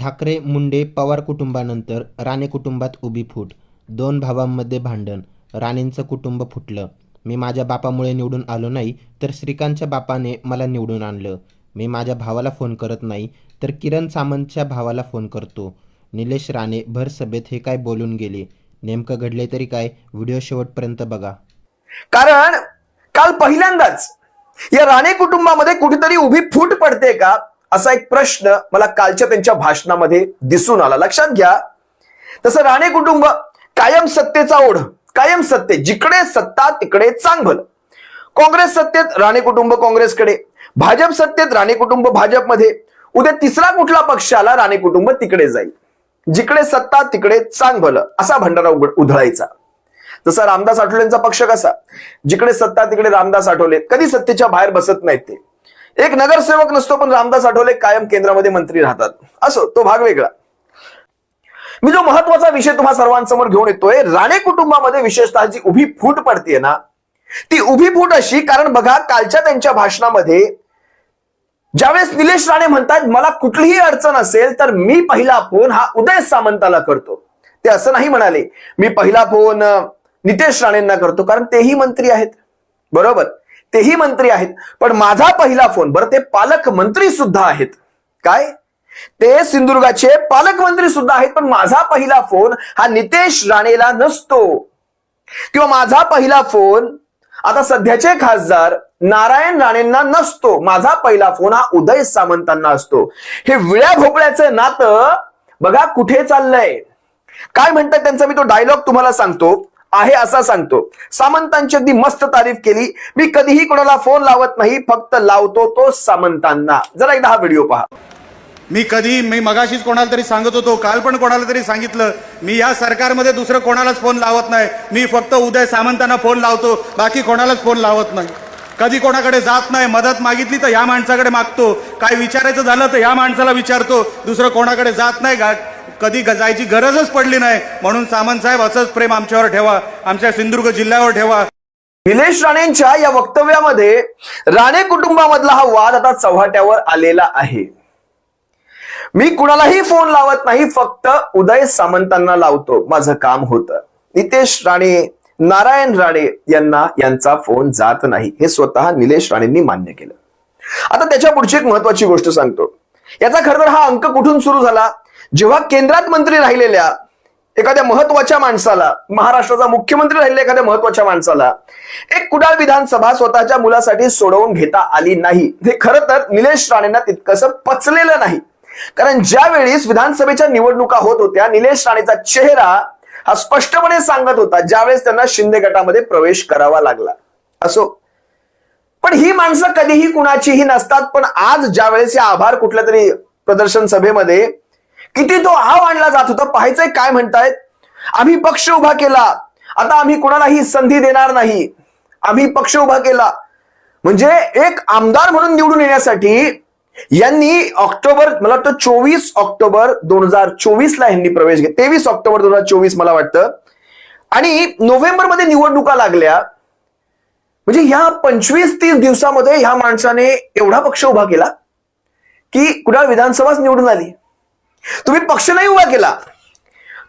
ठाकरे मुंडे पवार कुटुंबानंतर राणे कुटुंबात उभी फूट दोन भावांमध्ये भांडण राणेंचं कुटुंब फुटलं. मी माझ्या बापामुळे निवडून आलो नाही तर श्रीकांतच्या बापाने मला निवडून आणलं. मी माझ्या भावाला फोन करत नाही तर किरण सामंतच्या भावाला फोन करतो. निलेश राणे भर सभेत हे काय बोलून गेले? नेमकं घडले तरी काय? व्हिडिओ शेवटपर्यंत बघा. कारण काल पहिल्यांदाच या राणे कुटुंबामध्ये कुठेतरी उभी फूट पडते का? असा एक प्रश्न मला कालच्या त्यांच्या भाषणामध्ये दिसून आला. लक्षात घ्या. तसं राणे कुटुंब कायम सत्तेचा ओढ कायम सत्ते जिकडे सत्ता तिकडे चांगभल. काँग्रेस सत्तेत राणे कुटुंब काँग्रेसकडे भाजप सत्तेत राणे कुटुंब भाजपमध्ये उद्या तिसरा कुठला पक्ष आला राणे कुटुंब तिकडे जाईल. जिकडे सत्ता तिकडे चांग भलं असा भंडारा उघड- उधळायचा. जसा रामदास आठवलेंचा पक्ष कसा जिकडे सत्ता तिकडे रामदास आठवले कधी सत्तेच्या बाहेर बसत नाहीत ते. एक नगरसेवक नसतो पण रामदास आठवले कायम केंद्रामध्ये मंत्री राहतात. असो तो भाग वेगळा. मी जो महत्त्वाचा विषय तुम्हा सर्वांसमोर घेऊन येतोय राणे कुटुंबामध्ये विशेषतः जी उभी फूट पडते ना ती उभी फूट अशी कारण बघा कालच्या त्यांच्या भाषणामध्ये ज्यावेळेस निलेश राणे म्हणतात मला कुठलीही अडचण असेल तर मी पहिला फोन हा उदय सामंताला करतो. ते असं नाही म्हणाले. मी पहिला फोन नितेश राणेंना करतो कारण तेही मंत्री आहेत. बरोबर. तेही मंत्री आहेत. पण माझा पहिला फोन बरं ते पालकमंत्री सुद्धा आहेत. काय? ते सिंधुदुर्गाचे पालकमंत्री सुद्धा आहेत पण माझा पहिला फोन हा नितेश राणेला नसतो. किंवा माझा पहिला फोन आता सध्याचे खासदार नारायण राणेंना नसतो. माझा पहिला फोन हा उदय सामंतांना असतो. हे विळ्या भोपळ्याचं नातं बघा कुठे चाललंय. काय म्हणतात त्यांचा? मी तो डायलॉग तुम्हाला सांगतो. आहे असा सांगतो. सामंतांची अगदी मस्त तारीफ केली. मी कधीही कोणाला फोन लावत नाही फक्त लावतो तो सामंतांना. जरा एकदा हा व्हिडिओ पहा. मी कधी मी मगाशीच कोणाला तरी सांगत होतो काल पण कोणाला तरी सांगितलं मी या सरकारमध्ये दुसरं कोणालाच फोन लावत नाही. मी फक्त उदय सामंतांना फोन लावतो बाकी कोणालाच फोन लावत नाही. कधी कोणाकडे जात नाही मदत मागितली तर या माणसाकडे मागतो. काय विचारायचं झालं तर या माणसाला विचारतो. दुसरं कोणाकडे जात नाही कधी गजायची गरजच पडली नाही. म्हणून सामंत साहेब असंच प्रेम आमच्यावर ठेवा. आमच्या सिंधुदुर्ग जिल्ह्यावर ठेवा. निलेश राणेंच्या या वक्तव्यामध्ये राणे कुटुंबामधला हा वाद आता चव्हाट्यावर आलेला आहे. मी कुणालाही फोन लावत नाही फक्त उदय सामंतांना लावतो. माझं काम होतं. नितेश राणे नारायण राणे यांना यांचा फोन जात नाही. हे स्वतः निलेश राणेंनी मान्य केलं. आता त्याच्या पुढची एक महत्वाची गोष्ट सांगतो. याचा खरं तर हा अंक कुठून सुरू झाला? जेव्हा केंद्रात मंत्री राहिलेल्या एखाद्या महत्त्वाच्या माणसाला महाराष्ट्राचा मुख्यमंत्री राहिलेल्या एखाद्या महत्त्वाच्या माणसाला एक कुडाळ विधानसभा स्वतःच्या मुलासाठी सोडवून घेता आली नाही. हे खरं तर निलेश राणेंना तितकंसं पचलेलं नाही. कारण ज्या वेळेस विधानसभेच्या निवडणुका होत होत्या निलेश राणेचा चेहरा हा स्पष्टपणे सांगत होता ज्यावेळेस त्यांना शिंदे गटामध्ये प्रवेश करावा लागला. असो. पण ही माणसं कधीही कुणाचीही नसतात पण आज ज्यावेळेस या आभार कुठल्या तरी प्रदर्शन सभेमध्ये किती तो आव आणला जात होता पाहायचंय काय म्हणतायत? आम्ही पक्ष उभा केला. आता आम्ही कुणालाही संधी देणार नाही. आम्ही पक्ष उभा केला. म्हणजे एक आमदार म्हणून निवडून येण्यासाठी यांनी ऑक्टोबर मला वाटतं चोवीस ऑक्टोबर दोन हजार चोवीस ला यांनी प्रवेश घेतला तेवीस ऑक्टोबर दोन हजार चोवीस मला वाटतं. आणि नोव्हेंबरमध्ये निवडणुका लागल्या. म्हणजे ह्या पंचवीस तीस दिवसामध्ये ह्या माणसाने एवढा पक्ष उभा केला की कुडाळ विधानसभाच निवडून आली. तुम्ही पक्ष नाही उभा केला.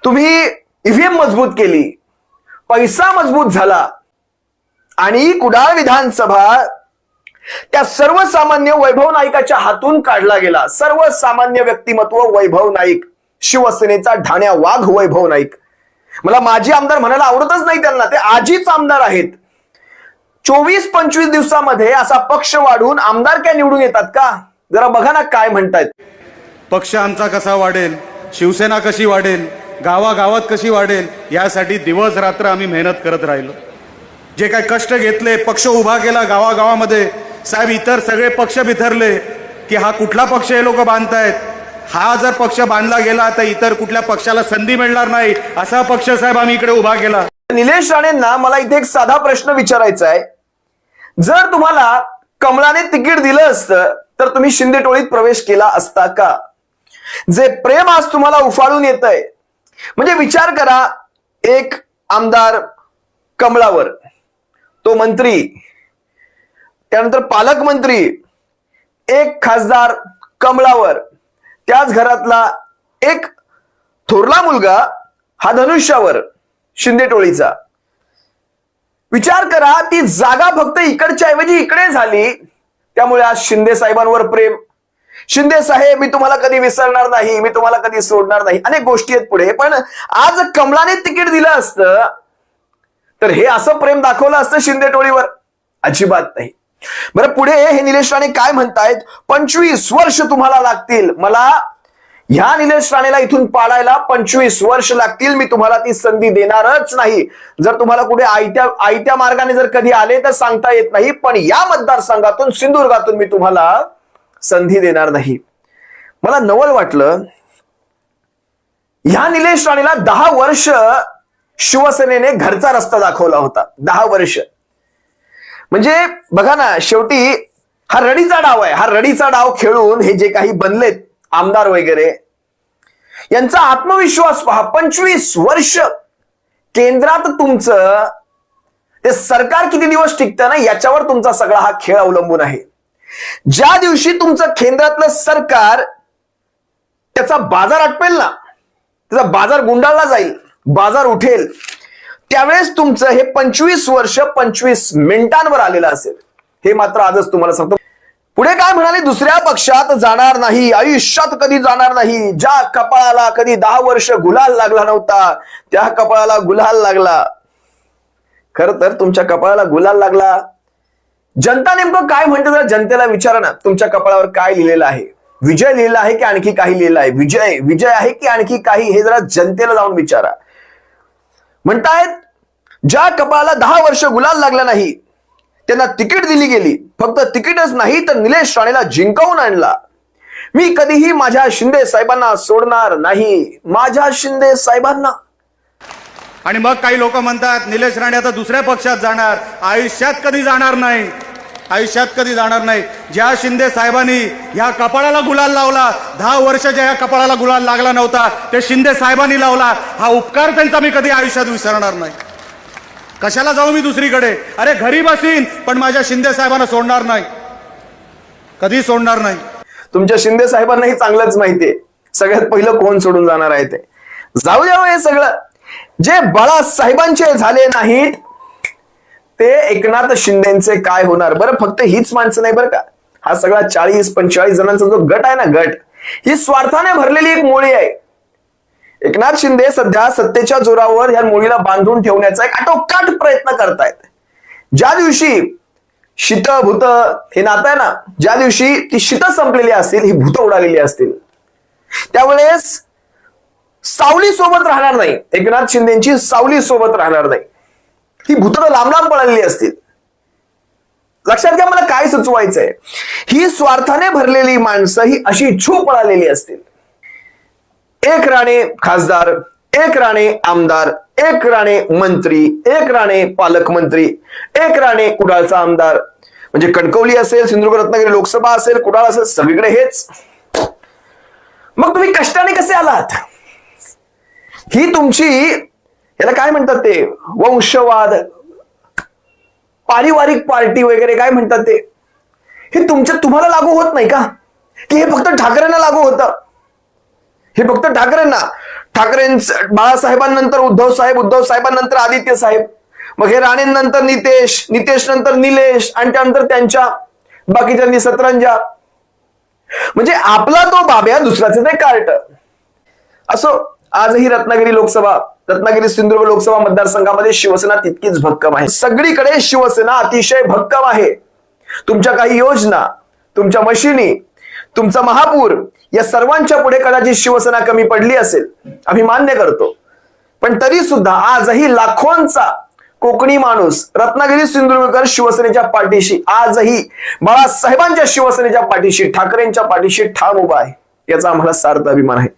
तुम्ही ईव्हीएम मजबूत केली. पैसा मजबूत झाला. आणि कुडाळ विधानसभा त्या सर्वसामान्य वैभव नाईकाच्या हातून काढला गेला. सर्वसामान्य व्यक्तिमत्व वैभव नाईक. शिवसेनेचा ढाण्या वाघ वैभव नाईक. मला माजी आमदार म्हणायला आवडतच नाही त्यांना. ते आजीच आमदार आहेत. चोवीस पंचवीस दिवसामध्ये असा पक्ष वाढून आमदार काय निवडून येतात का? जरा बघा ना काय म्हणतायत. पक्ष आमचा कसा वाढेल? शिवसेना कशी वाढेल? गावागावात कशी वाढेल? यासाठी दिवस रात्र आम्ही मेहनत करत राहिलो. जे काय कष्ट घेतले पक्ष उभा केला गावागावामध्ये साहेब इतर सगळे पक्ष बिथरले की हा कुठला पक्ष हे लोक बांधतायत? हा जर पक्ष बांधला गेला तर इतर कुठल्या पक्षाला संधी मिळणार नाही? असा पक्ष साहेब आम्ही इकडे उभा केला. निलेश राणेंना मला इथे एक साधा प्रश्न विचारायचा आहे. जर तुम्हाला कमळाने तिकीट दिलं असतं तर तुम्ही शिंदे टोळीत प्रवेश केला असता का? जे प्रेम आज तुम्हाला उफाळून येत आहे म्हणजे विचार करा एक आमदार कमळावर तो मंत्री त्यानंतर पालकमंत्री एक खासदार कमळावर त्याच घरातला एक थोरला मुलगा हा धनुष्यावर शिंदे टोळीचा. विचार करा ती जागा फक्त इकडच्या ऐवजी इकडे झाली त्यामुळे आज शिंदे साहेबांवर प्रेम. शिंदे साहेब मी तुम्हाला कधी विसरणार नाही मी तुम्हाला कधी सोडणार नाही. अनेक गोष्टी आहेत पुढे. पण आज कमलाने तिकीट दिलं असतं तर हे असं प्रेम दाखवलं असतं शिंदे टोळीवर. अजिबात नाही. बरं पुढे हे निलेश राणे काय म्हणतायत? पंचवीस वर्ष तुम्हाला लागतील. मला ह्या निलेश राणेला इथून पाडायला पंचवीस वर्ष लागतील. मी तुम्हाला ती संधी देणारच नाही. जर तुम्हाला कुठे आयत्या आयत्या मार्गाने जर कधी आले तर सांगता येत नाही. पण या मतदारसंघातून सिंधुदुर्गातून मी तुम्हाला संधी देणार नाही. मला नवल वाटलं ह्या निलेश राणेला दहा वर्ष शिवसेनेने घरचा रस्ता दाखवला होता. दहा वर्ष. म्हणजे बघा ना शेवटी हा रडीचा डाव आहे. हा रडीचा डाव खेळून हे जे काही बनलेत आमदार वगैरे यांचा आत्मविश्वास पहा. पंचवीस वर्ष केंद्रात तुमचं ते सरकार किती दिवस टिकतं ना याच्यावर तुमचा सगळा हा खेळ अवलंबून आहे. ज्या दिवशी तुमचं केंद्रातलं सरकार त्याचा बाजार आटपेल ना त्याचा बाजार गुंडाळला जाईल बाजार उठेल त्यावेळेस तुमचं हे पंचवीस वर्ष पंचवीस मिनिटांवर आलेलं असेल. हे मात्र आजच तुम्हाला सांगतो. पुढे काय म्हणाले? दुसऱ्या पक्षात जाणार नाही आयुष्यात कधी जाणार नाही. ज्या कपाळाला कधी दहा वर्ष गुलाल लागला नव्हता त्या कपाळाला गुलाल लागला. खर तर तुमच्या कपाळाला गुलाल लागला. जनता नेमकं काय म्हणते जरा जनतेला विचारा ना. तुमच्या कपाळावर काय लिहिलेलं आहे? विजय लिहिला आहे की आणखी काही लिहिलं आहे? विजय विजय आहे की आणखी काही? हे जरा जनतेला जाऊन विचारा. म्हणतायत ज्या कपाळाला दहा वर्ष गुलाल लागला नाही त्यांना तिकीट दिली गेली. फक्त तिकीटच नाही तर निलेश राणेला जिंकवून आणला. मी कधीही माझ्या शिंदे साहेबांना सोडणार नाही. माझ्या शिंदे साहेबांना. आणि मग काही लोक म्हणतात निलेश राणे आता दुसऱ्या पक्षात जाणार. आयुष्यात कधी जाणार नाही? आयुष्यात कधी जाणार नाही. ज्या शिंदे साहेबांनी ह्या कपाळाला गुलाल लावला दहा वर्षाच्या ह्या कपाळाला गुलाल लागला नव्हता ते शिंदे साहेबांनी लावला हा उपकार त्यांचा मी कधी आयुष्यात विसरणार नाही. कशाला जाऊ मी दुसरीकडे? अरे घरी बसीन पण माझ्या शिंदे साहेबांना सोडणार नाही. कधी सोडणार नाही? तुमच्या शिंदे साहेबांनाही चांगलंच माहितीये सगळ्यात पहिलं कोण सोडून जाणार आहे ते? जाऊ द्या हो हे सगळं. जे बाळासाहेबांचे झाले नाहीत ते एकनाथ शिंदेचे काय होणार? बरं फक्त हीच माणसं नाही बरं का? हा सगळा चाळीस पंचेचाळीस जणांचा जो गट आहे ना गट ही स्वार्थाने भरलेली एक मोळी आहे. एकनाथ शिंदे सध्या सत्तेच्या जोरावर या मोळीला बांधून ठेवण्याचा एक आटोकाट प्रयत्न करतायत. ज्या दिवशी शीत भूत हे नातं आहे ना ज्या दिवशी ती शीत संपलेली असतील ही भूत उडालेली असतील त्यावेळेस सावली सोबत राहणार नाही. एकनाथ शिंदेची सावली सोबत राहणार नाही. ही भूत लांब लांब पळालेली असतील. लक्षात घ्या मला काय सुचवायचंय. ही स्वार्थाने भरलेली माणसं ही अशी छू पळालेली असतील. एक राणे खासदार एक राणे आमदार एक राणे मंत्री एक राणे पालकमंत्री एक राणे कुडाळचा आमदार. म्हणजे कणकवली असेल सिंधुदुर्ग रत्नागिरी लोकसभा असेल कुडाळ असेल सगळीकडे हेच. मग तुम्ही कष्टाने कसे आलात? ही तुमची याला काय म्हणतात ते? वंशवाद पारिवारिक पार्टी वगैरे काय म्हणतात ते? हे तुमच्या तुम्हाला लागू होत नाही का? की हे फक्त ठाकरेंना लागू होतं? हे फक्त ठाकरेंना? ठाकरेंच बाळासाहेबांनंतर उद्धव साहेब उद्धव साहेबांनंतर आदित्य साहेब. मग हे राणेंनंतर नितेश नितेश नंतर निलेश आणि त्यानंतर त्यांच्या बाकीच्यांनी सतरंजा. म्हणजे आपला तो बाब्या दुसऱ्याचं ते कार्ट असो आजही रत्नागिरी लोकसभा रत्नागिरी सिंधुदुर्ग लोकसभा मतदारसंघामध्ये शिवसेना तितकीच भक्कम आहे. सगळीकडे शिवसेना अतिशय भक्कम आहे. तुमच्या काही योजना तुमच्या मशिनी तुमचा महापूर या सर्वांच्या पुढे कदाचित शिवसेना कमी पडली असेल आम्ही मान्य करतो. पण तरी सुद्धा आजही लाखोंचा कोकणी माणूस रत्नागिरी सिंधुदुर्गकर शिवसेनेच्या पाठीशी आजही बाळासाहेबांच्या शिवसेनेच्या पाठीशी ठाकरेंच्या पाठीशी ठाम उभा आहे याचा आम्हाला सार्थ अभिमान आहे.